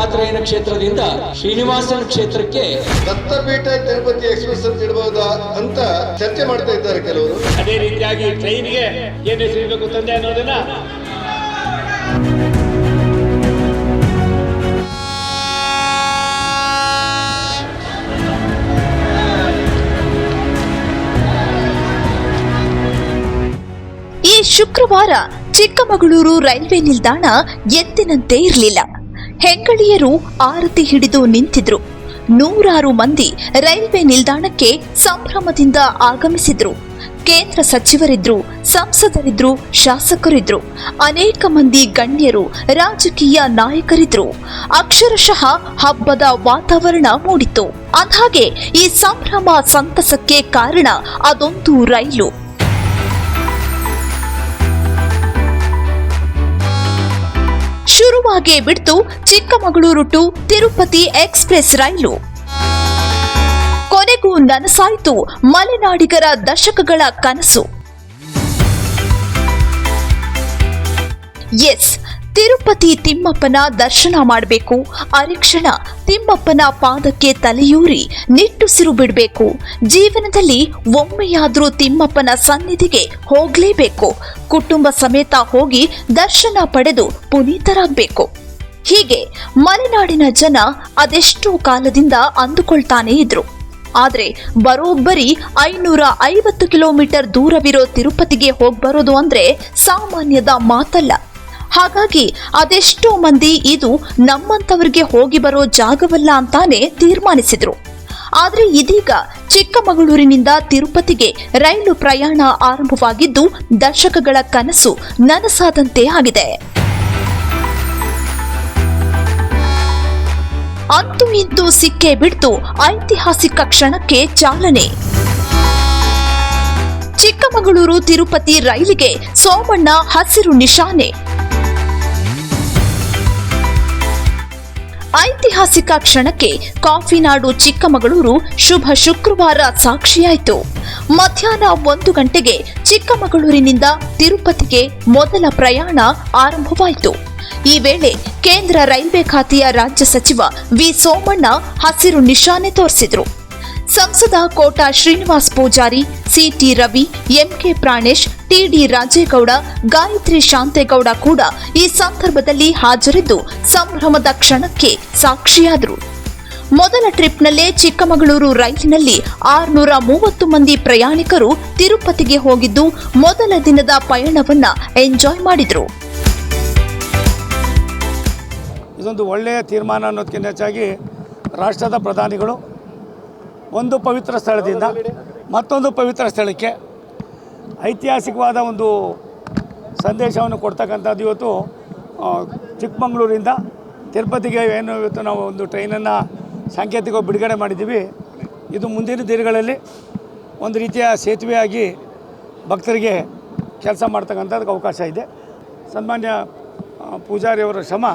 ದತ್ತಾತ್ರೇಯನ ಕ್ಷೇತ್ರದಿಂದ ಶ್ರೀನಿವಾಸನ ಕ್ಷೇತ್ರಕ್ಕೆ ದತ್ತಪೀಠ ತಿರುಪತಿ ಎಕ್ಸ್ಪ್ರೆಸ್ ಅಂತ ಇಡಬಹುದಾ ಅಂತ ಚರ್ಚೆ ಮಾಡ್ತಾ ಇದ್ದಾರೆ ಕೆಲವರು. ಅದೇ ರೀತಿಯಾಗಿ ಟ್ರೈನ್ಗೆ ಏನ್ ಹೆಸರಿಡಬೇಕು ತಂದೆ ಅನ್ನೋದನ್ನ? ಈ ಶುಕ್ರವಾರ ಚಿಕ್ಕಮಗಳೂರು ರೈಲ್ವೆ ನಿಲ್ದಾಣ ಎತ್ತಿನಂತೆ ಇರಲಿಲ್ಲ. ಹೆಂಗಳಿಯರು ಆರತಿ ಹಿಡಿದು ನಿಂತಿದ್ರು. ನೂರಾರು ಮಂದಿ ರೈಲ್ವೆ ನಿಲ್ದಾಣಕ್ಕೆ ಸಂಭ್ರಮದಿಂದ ಆಗಮಿಸಿದ್ರು. ಕೇಂದ್ರ ಸಚಿವರಿದ್ರು, ಸಂಸದರಿದ್ರು, ಶಾಸಕರಿದ್ರು. ಅನೇಕ ಮಂದಿ ಗಣ್ಯರು, ರಾಜಕೀಯ ನಾಯಕರಿದ್ರು. ಅಕ್ಷರಶಃ ಹಬ್ಬದ ವಾತಾವರಣ ಮೂಡಿತು ಅಂದ್ಹಾಗೆ ಈ ಸಂಭ್ರಮ ಸಂತಸಕ್ಕೆ ಕಾರಣ ಅದೊಂದು ರೈಲು. ಶುರುವಾಗೇ ಬಿಡ್ತು ಚಿಕ್ಕಮಗಳೂರು ಟು ತಿರುಪತಿ ಎಕ್ಸ್ಪ್ರೆಸ್ ರೈಲು. ಕೊನೆಗೂ ನನಸಾಯಿತು ಮಲೆನಾಡಿಗರ ದಶಕಗಳ ಕನಸು. ಎಸ್ ತಿರುಪತಿ ತಿಮ್ಮಪ್ಪನ ದರ್ಶನ ಮಾಡಬೇಕು. ಅರಿಕ್ಷಣ ತಿಮ್ಮಪ್ಪನ ಪಾದಕ್ಕೆ ತಲೆಯೂರಿ ನಿಟ್ಟುಸಿರು ಬಿಡಬೇಕು. ಜೀವನದಲ್ಲಿ ಒಮ್ಮೆಯಾದರೂ ತಿಮ್ಮಪ್ಪನ ಸನ್ನಿಧಿಗೆ ಹೋಗಲೇಬೇಕು. ಕುಟುಂಬ ಸಮೇತ ಹೋಗಿ ದರ್ಶನ ಪಡೆದು ಪುನೀತರಾಗಬೇಕು. ಹೀಗೆ ಮಲೆನಾಡಿನ ಜನ ಅದೆಷ್ಟೋ ಕಾಲದಿಂದ ಅಂದುಕೊಳ್ತಾನೆ ಇದ್ರು. ಆದರೆ ಬರೋಬ್ಬರಿ ಐನೂರ ಐವತ್ತು ಕಿಲೋಮೀಟರ್ ದೂರವಿರೋ ತಿರುಪತಿಗೆ ಹೋಗ್ಬರೋದು ಅಂದ್ರೆ ಸಾಮಾನ್ಯದ ಮಾತಲ್ಲ. ಹಾಗಾಗಿ ಅದೆಷ್ಟೋ ಮಂದಿ ಇದು ನಮ್ಮಂತವರಿಗೆ ಹೋಗಿ ಬರೋ ಜಾಗವಲ್ಲ ಅಂತಾನೆ ತೀರ್ಮಾನಿಸಿದ್ರು. ಆದರೆ ಇದೀಗ ಚಿಕ್ಕಮಗಳೂರಿನಿಂದ ತಿರುಪತಿಗೆ ರೈಲು ಪ್ರಯಾಣ ಆರಂಭವಾಗಿದ್ದು ದಶಕಗಳ ಕನಸು ನನಸಾದಂತೆ ಆಗಿದೆ. ಅಂತೂ ಇಂತೂ ಸಿಕ್ಕೇ ಬಿಡ್ತು ಐತಿಹಾಸಿಕ ಕ್ಷಣಕ್ಕೆ ಚಾಲನೆ. ಚಿಕ್ಕಮಗಳೂರು ತಿರುಪತಿ ರೈಲಿಗೆ ಸೋಮಣ್ಣ ಹಸಿರು ನಿಶಾನೆ. ಐತಿಹಾಸಿಕ ಕ್ಷಣಕ್ಕೆ ಕಾಫಿನಾಡು ಚಿಕ್ಕಮಗಳೂರು ಶುಭ ಶುಕ್ರವಾರ ಸಾಕ್ಷಿಯಾಯಿತು. ಮಧ್ಯಾಹ್ನ ಒಂದು ಗಂಟೆಗೆ ಚಿಕ್ಕಮಗಳೂರಿನಿಂದ ತಿರುಪತಿಗೆ ಮೊದಲ ಪ್ರಯಾಣ ಆರಂಭವಾಯಿತು. ಈ ವೇಳೆ ಕೇಂದ್ರ ರೈಲ್ವೆ ಖಾತೆಯ ರಾಜ್ಯ ಸಚಿವ ವಿ ಸೋಮಣ್ಣ ಹಸಿರು ನಿಶಾನೆ ತೋರಿಸಿದರು. ಸಂಸದ Kota Srinivas Poojary CT Ravi MK Pranesh TD Rajegowda, Gayatri Shantegowda ಕೂಡ ಈ ಸಂದರ್ಭದಲ್ಲಿ ಹಾಜರಿದ್ದು ಸಂಭ್ರಮದ ಕ್ಷಣಕ್ಕೆ ಸಾಕ್ಷಿಯಾದರು. ಮೊದಲ ಟ್ರಿಪ್ನಲ್ಲೇ ಚಿಕ್ಕಮಗಳೂರು ರೈಲಿನಲ್ಲಿ ಆರುನೂರ ಮೂವತ್ತು ಮಂದಿ ಪ್ರಯಾಣಿಕರು ತಿರುಪತಿಗೆ ಹೋಗಿದ್ದು, ಮೊದಲ ದಿನದ ಪಯಣವನ್ನ ಎಂಜಾಯ್ ಮಾಡಿದರು. ಇದೊಂದು ಒಳ್ಳೆಯ ತೀರ್ಮಾನ ಅನ್ನೋದಕ್ಕಿಂತ ಹೆಚ್ಚಾಗಿ ರಾಷ್ಟ್ರದ ಪ್ರಧಾನಿಗಳು ಒಂದು ಪವಿತ್ರ ಸ್ಥಳದಿಂದ ಮತ್ತೊಂದು ಪವಿತ್ರ ಸ್ಥಳಕ್ಕೆ ಐತಿಹಾಸಿಕವಾದ ಒಂದು ಸಂದೇಶವನ್ನು ಕೊಡ್ತಕ್ಕಂಥದ್ದು ಇವತ್ತು ಚಿಕ್ಕಮಗಳೂರಿಂದ ತಿರುಪತಿಗೆ ಏನು ಇವತ್ತು ನಾವು ಒಂದು ಟ್ರೈನನ್ನು ಸಾಂಕೇತಿಕವಾಗಿ ಬಿಡುಗಡೆ ಮಾಡಿದ್ದೀವಿ. ಇದು ಮುಂದಿನ ದಿನಗಳಲ್ಲಿ ಒಂದು ರೀತಿಯ ಸೇತುವೆಯಾಗಿ ಭಕ್ತರಿಗೆ ಕೆಲಸ ಮಾಡ್ತಕ್ಕಂಥದ್ದಕ್ಕೆ ಅವಕಾಶ ಇದೆ. ಸನ್ಮಾನ್ಯ ಪೂಜಾರಿಯವರ ಶ್ರಮ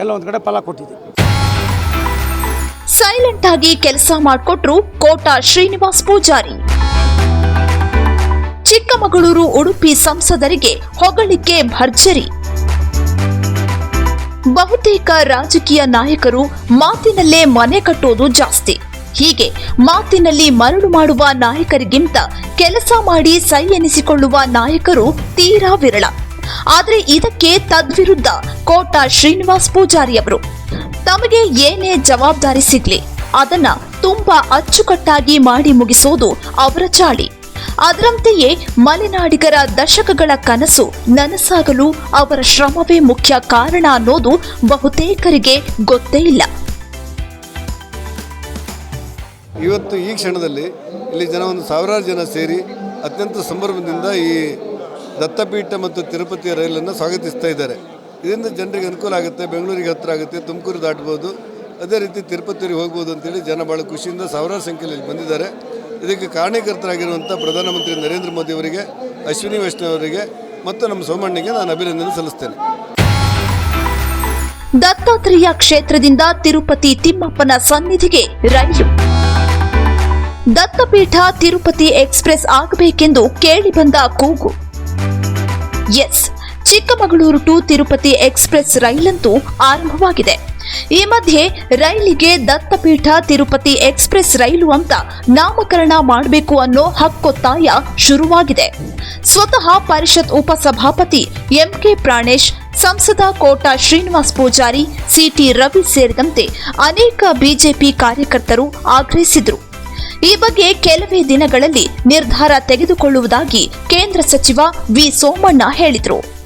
ಎಲ್ಲ ಒಂದು ಕಡೆ ಫಲ ಕೊಟ್ಟಿದೆ. ಸೈಲೆಂಟ್ ಆಗಿ ಕೆಲಸ ಮಾಡಿಕೊಟ್ರು ಕೋಟಾ ಶ್ರೀನಿವಾಸ್ ಪೂಜಾರಿ. ಚಿಕ್ಕಮಗಳೂರು ಉಡುಪಿ ಸಂಸದರಿಗೆ ಹೊಗಳಿಕೆ ಭರ್ಜರಿ. ಬಹುತೇಕ ರಾಜಕೀಯ ನಾಯಕರು ಮಾತಿನಲ್ಲೇ ಮನೆ ಕಟ್ಟೋದು ಜಾಸ್ತಿ. ಹೀಗೆ ಮಾತಿನಲ್ಲಿ ಮರಳು ಮಾಡುವ ನಾಯಕರಿಗಿಂತ ಕೆಲಸ ಮಾಡಿ ಸೈ ಎನಿಸಿಕೊಳ್ಳುವ ನಾಯಕರು ತೀರಾ ವಿರಳ. ಆದರೆ ಇದಕ್ಕೆ ತದ್ವಿರುದ್ಧ ಕೋಟಾ ಶ್ರೀನಿವಾಸ್ ಪೂಜಾರಿ ಅವರು. ತಮಗೆ ಏನೇ ಜವಾಬ್ದಾರಿ ಸಿಗ್ಲಿ, ಅದನ್ನ ತುಂಬಾ ಅಚ್ಚುಕಟ್ಟಾಗಿ ಮಾಡಿ ಮುಗಿಸೋದು ಅವರ ಚಾಳಿ. ಅದರಂತೆಯೇ ಮಲೆನಾಡಿಗರ ದಶಕಗಳ ಕನಸು ನನಸಾಗಲು ಅವರ ಶ್ರಮವೇ ಮುಖ್ಯ ಕಾರಣ ಅನ್ನೋದು ಬಹುತೇಕರಿಗೆ ಗೊತ್ತೇ ಇಲ್ಲ. ಇವತ್ತು ಈ ಕ್ಷಣದಲ್ಲಿ ಇಲ್ಲಿ ಜನ ಒಂದು ಸಾವಿರಾರು ಜನ ಸೇರಿ ಅತ್ಯಂತ ಸಂಭ್ರಮದಿಂದ ಈ ದತ್ತಪೀಠ ಮತ್ತು ತಿರುಪತಿಯ ರೈಲನ್ನು ಸ್ವಾಗತಿಸ್ತಾ ಇದ್ದಾರೆ. ಇದರಿಂದ ಜನರಿಗೆ ಅನುಕೂಲ ಆಗುತ್ತೆ, ಬೆಂಗಳೂರಿಗೆ ಹತ್ತಿರ ಆಗುತ್ತೆ, ತುಮಕೂರು ದಾಟ್ಬೋದು. ಅದೇ ರೀತಿ ತಿರುಪತಿಗೆ ಹೋಗ್ಬೋದು ಅಂತೇಳಿ ಜನ ಭಾಳ ಖುಷಿಯಿಂದ ಸಾವಿರಾರು ಸಂಖ್ಯೆಯಲ್ಲಿ ಬಂದಿದ್ದಾರೆ. ಇದಕ್ಕೆ ಕಾರಣೀಕರ್ತರಾಗಿರುವಂಥ ಪ್ರಧಾನಮಂತ್ರಿ ನರೇಂದ್ರ ಮೋದಿ ಅವರಿಗೆ, ಅಶ್ವಿನಿ ವೈಷ್ಣವ್ ಅವರಿಗೆ ಮತ್ತು ನಮ್ಮ ಸೋಮಣ್ಣಗೆ ನಾನು ಅಭಿನಂದನೆ ಸಲ್ಲಿಸ್ತೇನೆ. ದತ್ತಾತ್ರೇಯ ಕ್ಷೇತ್ರದಿಂದ ತಿರುಪತಿ ತಿಮ್ಮಪ್ಪನ ಸನ್ನಿಧಿಗೆ ರೈಲು. ದತ್ತಪೀಠ ತಿರುಪತಿ ಎಕ್ಸ್ಪ್ರೆಸ್ ಆಗಬೇಕೆಂದು ಕೇಳಿಬಂದ ಕೂಗು. Yes, Chikkamagaluru to Tirupati express ರೈಲಂತೂ ಆರಂಭವಾಗಿದೆ. ಈ ಮಧ್ಯೆ ರೈಲಿಗೆ ದತ್ತಪೀಠ ತಿರುಪತಿ ಎಕ್ಸ್ಪ್ರೆಸ್ ರೈಲು ಅಂತ ನಾಮಕರಣ ಮಾಡಬೇಕು ಅನ್ನೋ ಹಕ್ಕೊತ್ತಾಯ ಶುರುವಾಗಿದೆ. ಸ್ವತಃ ಪರಿಷತ್ ಉಪಸಭಾಪತಿ ಎಂಕೆ ಪ್ರಾಣೇಶ್, ಸಂಸದ ಕೋಟಾ ಶ್ರೀನಿವಾಸ್ ಪೂಜಾರಿ, ಸಿಟಿ ರವಿ ಸೇರಿದಂತೆ ಅನೇಕ ಬಿಜೆಪಿ ಕಾರ್ಯಕರ್ತರು ಆಗ್ರಹಿಸಿದರು. ಈ ಬಗ್ಗೆ ಕೆಲವೇ ದಿನಗಳಲ್ಲಿ ನಿರ್ಧಾರ ತೆಗೆದುಕೊಳ್ಳುವುದಾಗಿ ಕೇಂದ್ರ ಸಚಿವ ವಿ ಸೋಮಣ್ಣ ಹೇಳಿದರು.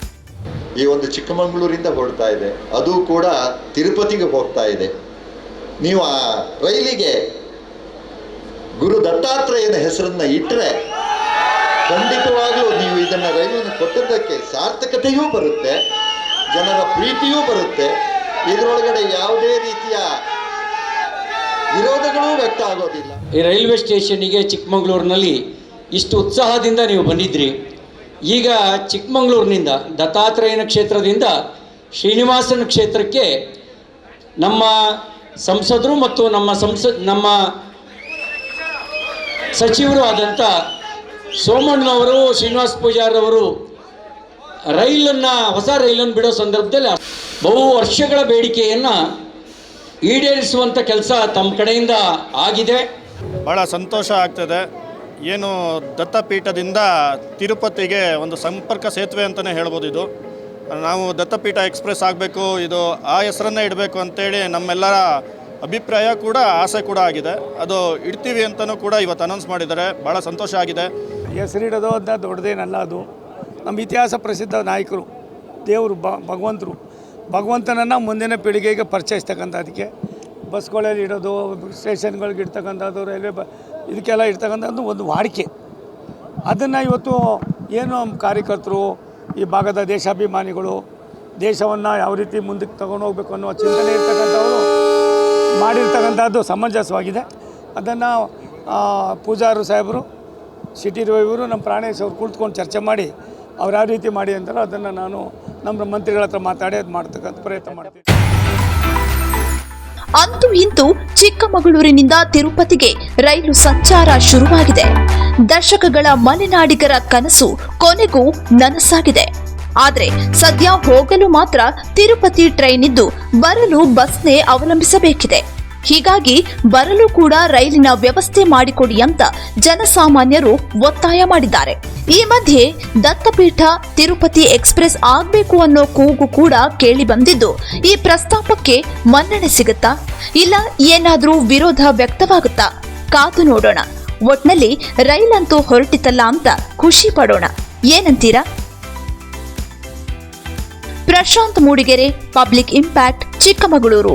ಈ ಒಂದು ಚಿಕ್ಕಮಗಳೂರಿಂದ ಹೊರಡ್ತಾ ಇದೆ. ಅದು ಕೂಡ ತಿರುಪತಿಗೆ ಹೋಗ್ತಾ ಇದೆ. ನೀವು ಆ ರೈಲಿಗೆ ಗುರು ದತ್ತಾತ್ರೇಯನ ಹೆಸರನ್ನ ಇಟ್ಟರೆ ಖಂಡಿತವಾಗ್ಲೂ ನೀವು ಇದನ್ನ ರೈಲನ್ನು ಕೊಟ್ಟದ್ದಕ್ಕೆ ಸಾರ್ಥಕತೆಯೂ ಬರುತ್ತೆ, ಜನರ ಪ್ರೀತಿಯೂ ಬರುತ್ತೆ. ಇದರೊಳಗಡೆ ಯಾವುದೇ ರೀತಿಯ ವಿರೋಧಗಳೂ ವ್ಯಕ್ತ ಆಗೋದಿಲ್ಲ. ಈ ರೈಲ್ವೆ ಸ್ಟೇಷನ್ಗೆ ಚಿಕ್ಕಮಗಳೂರಿನಲ್ಲಿ ಇಷ್ಟು ಉತ್ಸಾಹದಿಂದ ನೀವು ಬಂದಿದ್ರಿ. ಈಗ ಚಿಕ್ಕಮಗಳೂರಿನಿಂದ ದತ್ತಾತ್ರೇಯನ ಕ್ಷೇತ್ರದಿಂದ ಶ್ರೀನಿವಾಸನ ಕ್ಷೇತ್ರಕ್ಕೆ ನಮ್ಮ ಸಂಸದರು ಮತ್ತು ನಮ್ಮ ಸಂಸ, ನಮ್ಮ ಸಚಿವರು ಆದಂಥ ಸೋಮಣ್ಣನವರು, ಶ್ರೀನಿವಾಸ ಪೂಜಾರವರು ರೈಲನ್ನು, ಹೊಸ ರೈಲನ್ನು ಬಿಡೋ ಸಂದರ್ಭದಲ್ಲಿ ಬಹು ವರ್ಷಗಳ ಬೇಡಿಕೆಯನ್ನು ಈಡೇರಿಸುವಂಥ ಕೆಲಸ ತಮ್ಮ ಕಡೆಯಿಂದ ಆಗಿದೆ. ಭಾಳ ಸಂತೋಷ ಆಗ್ತದೆ. ಏನು ದತ್ತಪೀಠದಿಂದ ತಿರುಪತಿಗೆ ಒಂದು ಸಂಪರ್ಕ ಸೇತುವೆ ಅಂತಲೇ ಹೇಳ್ಬೋದು ಇದು. ನಾವು ದತ್ತಪೀಠ ಎಕ್ಸ್ಪ್ರೆಸ್ ಆಗಬೇಕು, ಇದು ಆ ಹೆಸರನ್ನೇ ಇಡಬೇಕು ಅಂತೇಳಿ ನಮ್ಮೆಲ್ಲರ ಅಭಿಪ್ರಾಯ ಕೂಡ ಆಸೆ ಕೂಡ ಆಗಿದೆ. ಅದು ಇಡ್ತೀವಿ ಅಂತಲೂ ಕೂಡ ಇವತ್ತು ಅನೌನ್ಸ್ ಮಾಡಿದ್ದಾರೆ. ಭಾಳ ಸಂತೋಷ ಆಗಿದೆ. ಹೆಸರಿಡೋದು ಅಂತ ದೊಡ್ಡದೇನಲ್ಲ ಅದು. ನಮ್ಮ ಇತಿಹಾಸ ಪ್ರಸಿದ್ಧ ನಾಯಕರು, ದೇವರು ಭಗವಂತರು. ಭಗವಂತನನ್ನು ಮುಂದಿನ ಪೀಳಿಗೆಗೆ ಪರಿಚಯಿಸ್ತಕ್ಕಂಥ ಅದಕ್ಕೆ ಬಸ್ಗಳಲ್ಲಿ ಇಡೋದು, ಸ್ಟೇಷನ್ಗಳಿಗೆ ಇಡ್ತಕ್ಕಂಥದ್ದು, ರೈಲ್ವೆ ಬ ಇದಕ್ಕೆಲ್ಲ ಇರ್ತಕ್ಕಂಥದ್ದು ಒಂದು ವಾಡಿಕೆ. ಅದನ್ನು ಇವತ್ತು ಏನು ಕಾರ್ಯಕರ್ತರು, ಈ ಭಾಗದ ದೇಶಾಭಿಮಾನಿಗಳು ದೇಶವನ್ನು ಯಾವ ರೀತಿ ಮುಂದಕ್ಕೆ ತಗೊಂಡು ಹೋಗ್ಬೇಕು ಅನ್ನೋ ಚಿಂತನೆ ಇರ್ತಕ್ಕಂಥವರು ಮಾಡಿರ್ತಕ್ಕಂಥದ್ದು ಸಮಂಜಸವಾಗಿದೆ. ಅದನ್ನು ಪೂಜಾರು ಸಾಹೇಬರು, ಸಿಟಿ ರವಿಯವರು ನಮ್ಮ ಪ್ರಾಣೇಶ್ ಅವ್ರು ಕುಳಿತುಕೊಂಡು ಚರ್ಚೆ ಮಾಡಿ, ಅವ್ರು ಯಾವ ರೀತಿ ಮಾಡಿ ಅಂತಾರೋ ಅದನ್ನು ನಾನು ನಮ್ಮ ಮಂತ್ರಿಗಳ ಹತ್ರ ಮಾತಾಡಿ ಅದು ಮಾಡ್ತಕ್ಕಂಥ ಪ್ರಯತ್ನ ಮಾಡ್ತೀನಿ. ಅಂತೂ ಇಂತೂ ಚಿಕ್ಕಮಗಳೂರಿನಿಂದ ತಿರುಪತಿಗೆ ರೈಲು ಸಂಚಾರ ಶುರುವಾಗಿದೆ. ದಶಕಗಳ ಮಲೆನಾಡಿಗರ ಕನಸು ಕೊನೆಗೂ ನನಸಾಗಿದೆ. ಆದರೆ ಸದ್ಯ ಹೋಗಲು ಮಾತ್ರ ತಿರುಪತಿ ಟ್ರೈನ್ ಇದ್ದು ಬರಲು ಬಸ್ನೇ ಅವಲಂಬಿಸಬೇಕಿದೆ. ಹೀಗಾಗಿ ಬರಲು ಕೂಡ ರೈಲಿನ ವ್ಯವಸ್ಥೆ ಮಾಡಿಕೊಡಿ ಅಂತ ಜನಸಾಮಾನ್ಯರು ಒತ್ತಾಯ ಮಾಡಿದ್ದಾರೆ. ಈ ಮಧ್ಯೆ ದತ್ತಪೀಠ ತಿರುಪತಿ ಎಕ್ಸ್ಪ್ರೆಸ್ ಆಗಬೇಕು ಅನ್ನೋ ಕೂಗು ಕೂಡ ಕೇಳಿ ಬಂದಿದ್ದು, ಈ ಪ್ರಸ್ತಾಪಕ್ಕೆ ಮನ್ನಣೆ ಸಿಗುತ್ತಾ? ಇಲ್ಲ ಏನಾದರೂ ವಿರೋಧ ವ್ಯಕ್ತವಾಗುತ್ತಾ? ಕಾದು ನೋಡೋಣ. ಒಟ್ನಲ್ಲಿ ರೈಲಂತೂ ಹೊರಟಿತಲ್ಲ ಅಂತ ಖುಷಿ ಪಡೋಣ. ಏನಂತೀರಾ? Prashant Mudigere, public impact, Chikkamagaluru.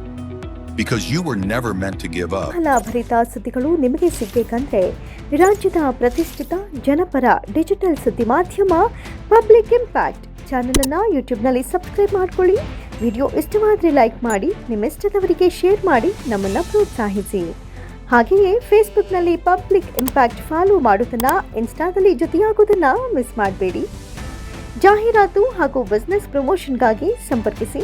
Because you were never meant to give up. ಫಲಭರಿತ ಸುದ್ದಿಗಳು ನಿಮಗೆ ಸಿಗಬೇಕಂದ್ರೆ ರಾಜ್ಯದ ಪ್ರತಿಷ್ಠಿತ ಜನಪರ ಡಿಜಿಟಲ್ ಸುದ್ದಿ ಮಾಧ್ಯಮ ಪಬ್ಲಿಕ್ ಇಂಪ್ಯಾಕ್ಟ್ ಚಾನಲನ್ನು ಯೂಟ್ಯೂಬ್ನಲ್ಲಿ ಸಬ್ಸ್ಕ್ರೈಬ್ ಮಾಡ್ಕೊಳ್ಳಿ. ವಿಡಿಯೋ ಇಷ್ಟವಾದ್ರೆ ಲೈಕ್ ಮಾಡಿ, ನಿಮ್ಮಿಷ್ಟದವರಿಗೆ ಶೇರ್ ಮಾಡಿ, ನಮ್ಮನ್ನು ಪ್ರೋತ್ಸಾಹಿಸಿ. ಹಾಗೆಯೇ ಫೇಸ್ಬುಕ್ನಲ್ಲಿ ಪಬ್ಲಿಕ್ ಇಂಪ್ಯಾಕ್ಟ್ ಫಾಲೋ ಮಾಡೋದನ್ನು, ಇನ್ಸ್ಟಾದಲ್ಲಿ ಜೊತೆಯಾಗೋದನ್ನು ಮಿಸ್ ಮಾಡಬೇಡಿ. ಜಾಹೀರಾತು ಹಾಗೂ ಬಿಸ್ನೆಸ್ ಪ್ರಮೋಷನ್ಗಾಗಿ ಸಂಪರ್ಕಿಸಿ.